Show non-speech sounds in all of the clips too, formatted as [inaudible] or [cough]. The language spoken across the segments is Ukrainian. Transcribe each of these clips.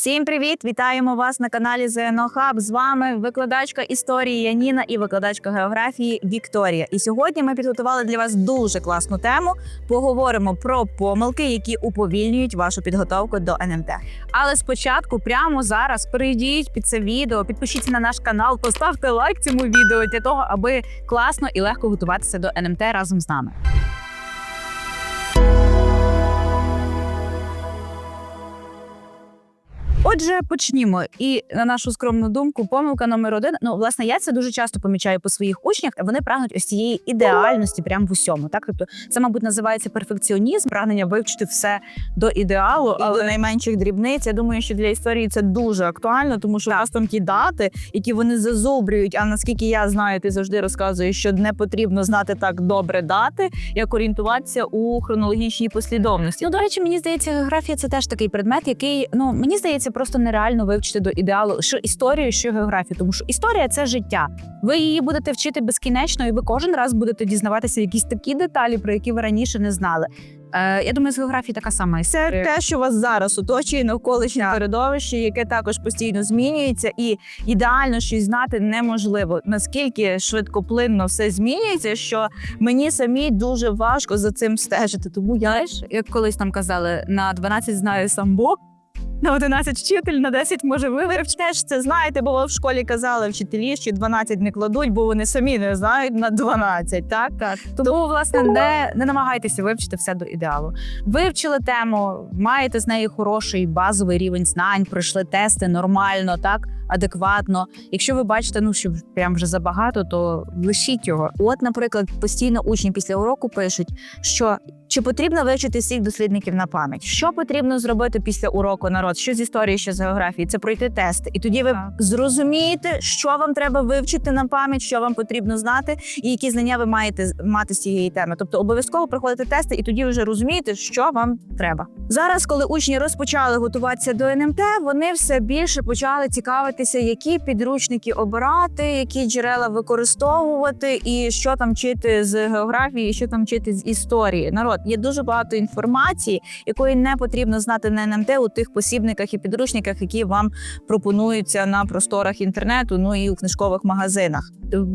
Всім привіт! Вітаємо вас на каналі ЗНО Хаб. З вами викладачка історії Яніна і викладачка географії Вікторія. І сьогодні ми підготували для вас дуже класну тему. Поговоримо про помилки, які уповільнюють вашу підготовку до НМТ. Але спочатку, прямо зараз, перейдіть під це відео, підпишіться на наш канал, поставте лайк цьому відео для того, аби класно і легко готуватися до НМТ разом з нами. Отже, почнімо. І на нашу скромну думку, помилка номер один. Ну, власне, я це дуже часто помічаю по своїх учнях. Вони прагнуть ось цієї ідеальності прямо в усьому. Так, тобто це, мабуть, називається перфекціонізм, прагнення вивчити все до ідеалу, але до найменших дрібниць. Я думаю, що для історії це дуже актуально, тому що у нас там ті дати, які вони зазубрюють. А наскільки я знаю, ти завжди розказуєш, що не потрібно знати так добре дати, як орієнтуватися у хронологічній послідовності. Ну, до речі, мені здається, географія це теж такий предмет, який ну мені здається, просто нереально вивчити до ідеалу, що історію, що географію, тому що історія це життя. Ви її будете вчити безкінечно, і ви кожен раз будете дізнаватися якісь такі деталі, про які ви раніше не знали. Е, я думаю, з географії така сама Це те, що вас зараз оточує навколишнє середовище, яке також постійно змінюється, і ідеально щось знати неможливо. Наскільки швидкоплинно все змінюється, що мені самі дуже важко за цим стежити. Тому я Знаєш, як колись нам казали, на 12 знає сам Бог, на 11 вчитель, на 10 може ви вивчити. це знаєте, бо в школі казали вчителі, що 12 не кладуть, бо вони самі не знають на 12, так? Так, тому власне не, не намагайтеся вивчити все до ідеалу. Вивчили тему, маєте з неї хороший базовий рівень знань, пройшли тести нормально, так адекватно. Якщо ви бачите, ну що прям вже забагато, то лишіть його. От, наприклад, постійно учні після уроку пишуть, що чи потрібно вивчити всіх дослідників на пам'ять? Що потрібно зробити після уроку народ? Що з історії, що з географії? Це пройти тести. І тоді ви зрозумієте, що вам треба вивчити на пам'ять, що вам потрібно знати, і які знання ви маєте мати з цієї теми. Тобто обов'язково проходите тести, і тоді вже розумієте, що вам треба. Зараз, коли учні розпочали готуватися до НМТ, вони все більше почали цікавитися, які підручники обирати, які джерела використовувати, і що там вчити з географії, і що там вчити з історії. Народ є дуже багато інформації, якої не потрібно знати на НМТ у тих посібниках і підручниках, які вам пропонуються на просторах інтернету, ну і у книжкових магазинах.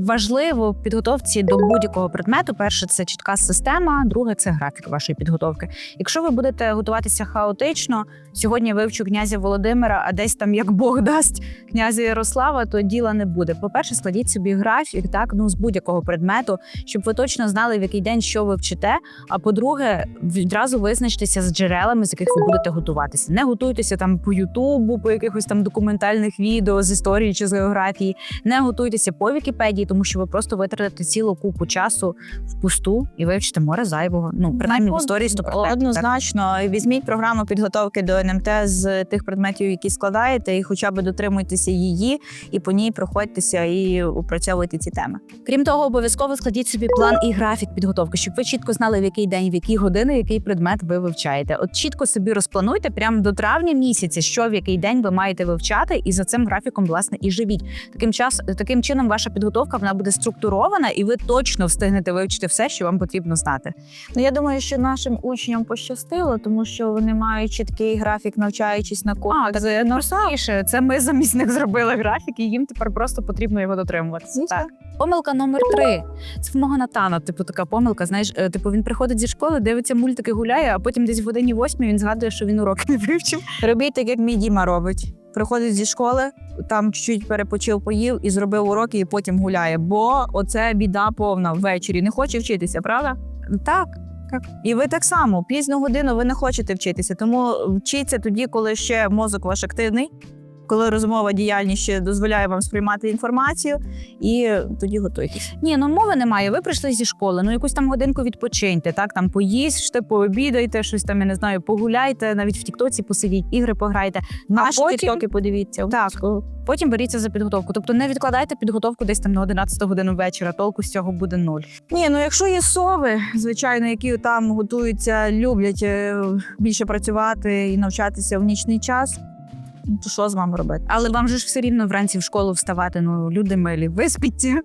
Важливо підготовці до будь-якого предмету. Перше це чітка система, друге це графік вашої підготовки. Якщо ви будете готуватися хаотично, сьогодні вивчу князя Володимира, а десь там як Бог дасть князя Ярослава, то діла не буде. По-перше, складіть собі графік, так ну з будь-якого предмету, щоб ви точно знали, в який день що ви вчите. А по-друге, відразу визначтеся з джерелами, з яких ви будете готуватися. Не готуйтеся там по Ютубу, по якихось там документальних відео з історії чи з географії. Не готуйтеся по Вікіпедії, тому що ви просто витратите цілу купу часу впусту і вивчите море зайвого. Ну принаймні в історії 100%. Однозначно, візьміть програму підготовки до НМТ з тих предметів, які складаєте, і хоча б дотримуйтеся її, і по ній проходьтеся і опрацьовуйте ці теми. Крім того, обов'язково складіть собі план і графік підготовки, щоб ви чітко знали, в який день, в які години, який предмет ви вивчаєте. От чітко собі розплануйте прямо до травня місяця, що в який день ви маєте вивчати, і за цим графіком власне і живіть. Таким час таким чином ваша підготовка вона буде структурована, і ви точно встигнете вивчити все, що вам потрібно знати. Ну я думаю, що нашим учням пощастило, тому що вони мають чіткий графік, навчаючись на кого. А, це нормальніше. Це ми замість них зробили графік, і їм тепер просто потрібно його дотримуватися. Так. Помилка номер три. Це в мого Натана, типу, така помилка. Знаєш, е, типу, він приходить зі школи, дивиться мультики, гуляє, а потім десь в годині восьмій він згадує, що він уроки не вивчив. Робіть так, як мій Діма робить. Приходить зі школи, там чуть-чуть перепочив, поїв і зробив уроки, і потім гуляє. Бо оце біда повна ввечері. Не хоче вчитися, правда? Так. І ви так само пізню годину ви не хочете вчитися, тому вчіться тоді, коли ще мозок ваш активний, коли розмова діяльність ще дозволяє вам сприймати інформацію, і тоді готуйтесь. Ні, ну мови немає. Ви прийшли зі школи, ну якусь там годинку відпочиньте, так там поїсте, пообідайте, щось там, я не знаю, погуляйте, навіть в Тіктоці посидіть, ігри пограйте. Наші потім- тіктоки подивіться. Так, потім беріться за підготовку. Тобто не відкладайте підготовку десь там на 11 годину вечора. Толку з цього буде нуль. Ні, ну якщо є сови, звичайно, які там готуються, люблять е, більше працювати і навчатися в нічний час. Ну, То що з вами робити? Але вам же ж все рівно вранці в школу вставати. Ну люди милі, виспіться.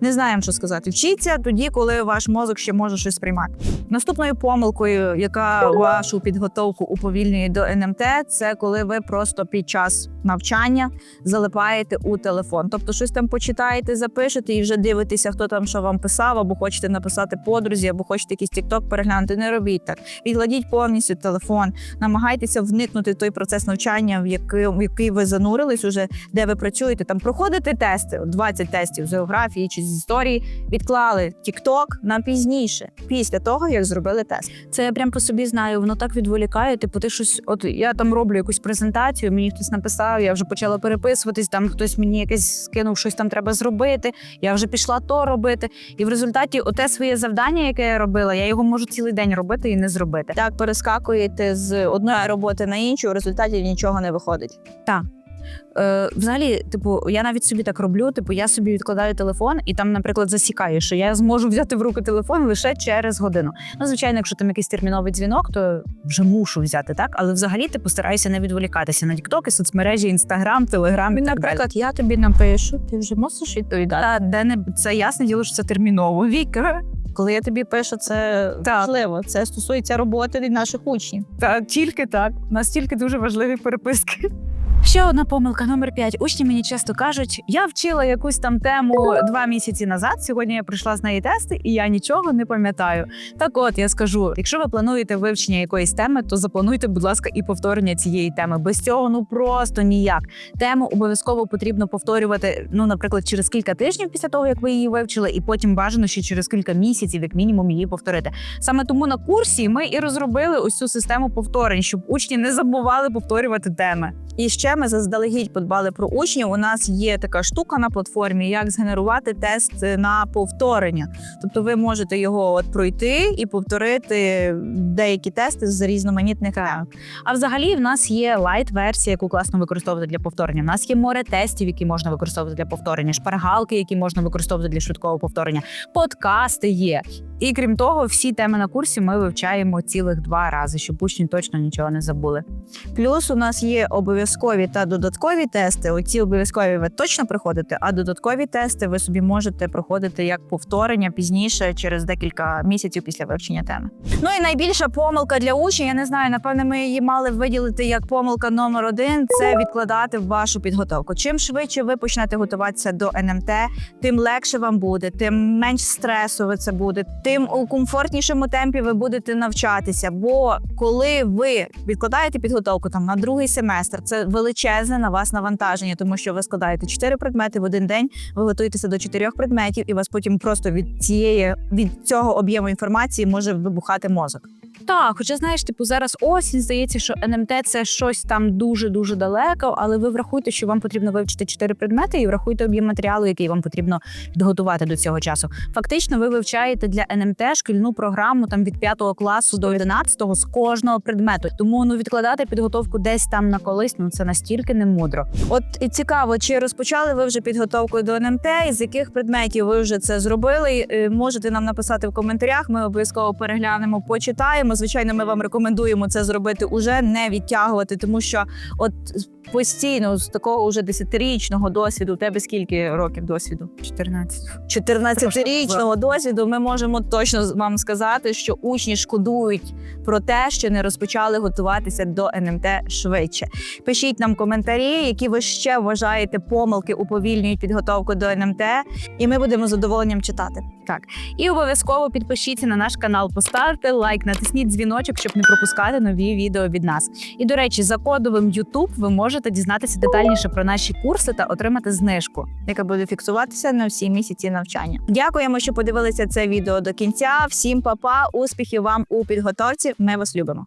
Не знаємо, що сказати. Вчіться тоді, коли ваш мозок ще може щось сприймати. Наступною помилкою, яка вашу підготовку уповільнює до НМТ, це коли ви просто під час навчання залипаєте у телефон. Тобто, щось там почитаєте, запишете і вже дивитеся, хто там що вам писав, або хочете написати подрузі, або хочете якийсь тікток переглянути. Не робіть так. Відкладіть повністю телефон, намагайтеся вникнути в той процес навчання, в який, в який ви занурились, уже де ви працюєте. Там проходите тести, 20 тестів з географії чи з історії. Відклали TikTok на пізніше, після того як зробили тест. Це я прям по собі знаю. Воно так відволікає. Типу, ти щось, от я там роблю якусь презентацію. Мені хтось написав, я вже почала переписуватись. Там хтось мені якесь скинув, щось там треба зробити. Я вже пішла то робити. І в результаті, оте своє завдання, яке я робила, я його можу цілий день робити і не зробити. Так перескакуєте з одної роботи на іншу, в результаті нічого не виходить. Так. Е, взагалі, типу, я навіть собі так роблю. Типу, я собі відкладаю телефон і там, наприклад, засікаю, що я зможу [laughs] взяти в руки телефон лише через годину. Ну, звичайно, якщо там якийсь терміновий дзвінок, то вже мушу взяти, так? Але взагалі типу, стараюся не відволікатися на тіктоки, соцмережі, інстаграм, телеграм. і так далі. Наприклад, я тобі напишу, ти вже мусиш відповідати. Та, де не це ясне діло, що це терміново. Віка. Коли я тобі пишу, це Так. важливо. Це стосується роботи наших учнів. Та тільки так. Настільки дуже важливі переписки. Ще одна помилка номер 5. Учні мені часто кажуть, я вчила якусь там тему два місяці назад. Сьогодні я прийшла з неї тести, і я нічого не пам'ятаю. Так, от я скажу: якщо ви плануєте вивчення якоїсь теми, то заплануйте, будь ласка, і повторення цієї теми. Без цього ну просто ніяк. Тему обов'язково потрібно повторювати. Ну, наприклад, через кілька тижнів після того, як ви її вивчили, і потім бажано ще через кілька місяців, як мінімум, її повторити. Саме тому на курсі ми і розробили цю систему повторень, щоб учні не забували повторювати теми. І ще ми заздалегідь подбали про учнів. У нас є така штука на платформі, як згенерувати тест на повторення. Тобто, ви можете його от пройти і повторити деякі тести з різноманітних тем. А взагалі, в нас є лайт-версія, яку класно використовувати для повторення. В нас є море тестів, які можна використовувати для повторення, шпаргалки, які можна використовувати для швидкого повторення, подкасти є. І крім того, всі теми на курсі ми вивчаємо цілих два рази, щоб учні точно нічого не забули. Плюс у нас є обов'язкові та додаткові тести. Оці обов'язкові ви точно проходите, а додаткові тести ви собі можете проходити як повторення пізніше, через декілька місяців після вивчення теми. Ну і найбільша помилка для учнів, я не знаю, напевне, ми її мали виділити як помилка номер один це відкладати вашу підготовку. Чим швидше ви почнете готуватися до НМТ, тим легше вам буде, тим менш стресове це буде, тим у комфортнішому темпі ви будете навчатися. Бо коли ви відкладаєте підготовку там на другий семестр, це величезне на вас навантаження, тому що ви складаєте чотири предмети в один день. Ви готуєтеся до чотирьох предметів, і вас потім просто від цієї від цього об'єму інформації може вибухати мозок. Так, хоча знаєш, типу зараз осінь здається, що НМТ це щось там дуже дуже далеко, але ви врахуйте, що вам потрібно вивчити чотири предмети, і врахуйте об'єм матеріалу, який вам потрібно підготувати до цього часу. Фактично, ви вивчаєте для НМТ шкільну програму там від 5 класу до 11 з кожного предмету. Тому ну відкладати підготовку десь там на колись, ну це настільки не мудро. От і цікаво, чи розпочали ви вже підготовку до НМТ, і з яких предметів ви вже це зробили? Е, Можете нам написати в коментарях. Ми обов'язково переглянемо, почитаємо. Звичайно, ми вам рекомендуємо це зробити уже не відтягувати, тому що от постійно з такого уже десятирічного досвіду. У тебе скільки років досвіду? 14. 14-річного досвіду ми можемо точно вам сказати, що учні шкодують про те, що не розпочали готуватися до НМТ швидше. Пишіть нам коментарі, які ви ще вважаєте помилки уповільнюють підготовку до НМТ, і ми будемо з задоволенням читати. Так і обов'язково підпишіться на наш канал, поставте лайк, натисніть дзвіночок, щоб не пропускати нові відео від нас. І до речі, за кодовим YouTube ви можете дізнатися детальніше про наші курси та отримати знижку, яка буде фіксуватися на всі місяці навчання. Дякуємо, що подивилися це відео до кінця. Всім па-па, успіхів вам у підготовці. Ми вас любимо.